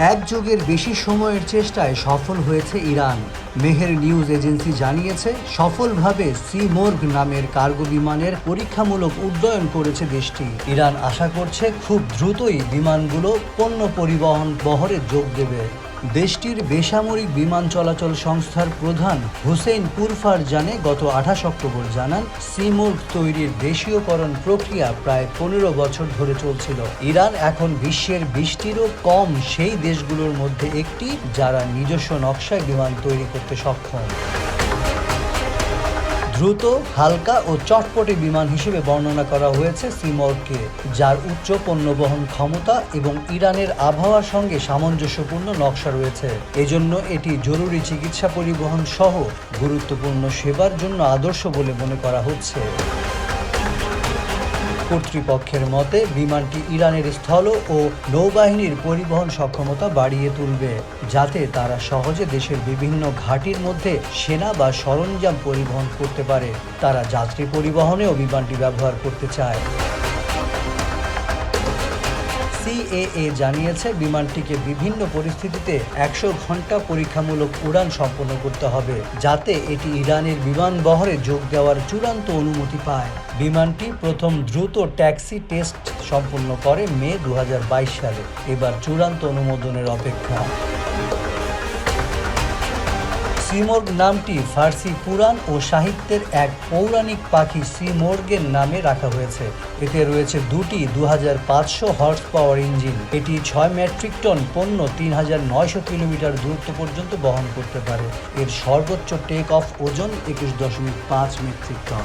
এক যুগের বেশি সময়ের চেষ্টায় সফল হয়েছে ইরান। মেহের নিউজ এজেন্সি জানিয়েছে, সফলভাবে সি মোর্গ নামের কার্গো বিমানের পরীক্ষামূলক উড্ডয়ন করেছে দেশটি। ইরান আশা করছে, খুব দ্রুতই বিমানগুলো পণ্য পরিবহন বহরে যোগ দেবে। দেশটির বেসামরিক বিমান চলাচল সংস্থার প্রধান হুসেইন পুরফার জানে গত আঠাশ অক্টোবর জানান, সিমোর্গ তৈরির দেশীয়করণ প্রক্রিয়া প্রায় পনেরো বছর ধরে চলছিল। ইরান এখন বিশ্বের বৃষ্টিরও কম সেই দেশগুলোর মধ্যে একটি, যারা নিজস্ব নকশায় বিমান তৈরি করতে সক্ষম। দ্রুত, হালকা ও চটপটে বিমান হিসেবে বর্ণনা করা হয়েছে সিমর্গকে যার উচ্চ পণ্য বহন ক্ষমতা এবং ইরানের আবহাওয়ার সঙ্গে সামঞ্জস্যপূর্ণ নকশা রয়েছে। এজন্য এটি জরুরি চিকিৎসা পরিবহন সহ গুরুত্বপূর্ণ সেবার জন্য আদর্শ বলে মনে করা হচ্ছে। কর্তৃপক্ষের মতে, বিমানটি ইরানের স্থল ও নৌবাহিনীর পরিবহন সক্ষমতা বাড়িয়ে তুলবে, যাতে তারা সহজে দেশের বিভিন্ন ঘাটির মধ্যে সেনা বা সরঞ্জাম পরিবহন করতে পারে। তারা যাত্রী পরিবহনেও বিমানটি ব্যবহার করতে চায়। সিএএ জানিয়েছে, বিমানটিকে বিভিন্ন পরিস্থিতিতে একশো ঘণ্টা পরীক্ষামূলক উড়ান সম্পন্ন করতে হবে, যাতে এটি ইরানের বিমান বহরে যোগ দেওয়ার চূড়ান্ত অনুমতি পায়। বিমানটি প্রথম দ্রুত ট্যাক্সি টেস্ট সম্পন্ন করে মে দু হাজার বাইশ সালে। এবার চূড়ান্ত অনুমোদনের অপেক্ষা। শ্রীমর্গ নামটি ফার্সি পুরাণ ও সাহিত্যের এক পৌরাণিক পাখি শ্রীমর্গের নামে রাখা হয়েছে। এতে রয়েছে দুটি দু হাজার পাঁচশো হর্স পাওয়ার ইঞ্জিন। এটি ছয় মেট্রিক টন পণ্য তিন হাজার নয়শো কিলোমিটার দূরত্ব পর্যন্ত বহন করতে পারে। এর সর্বোচ্চ টেক অফ ওজন একুশ দশমিক পাঁচ মেট্রিক টন।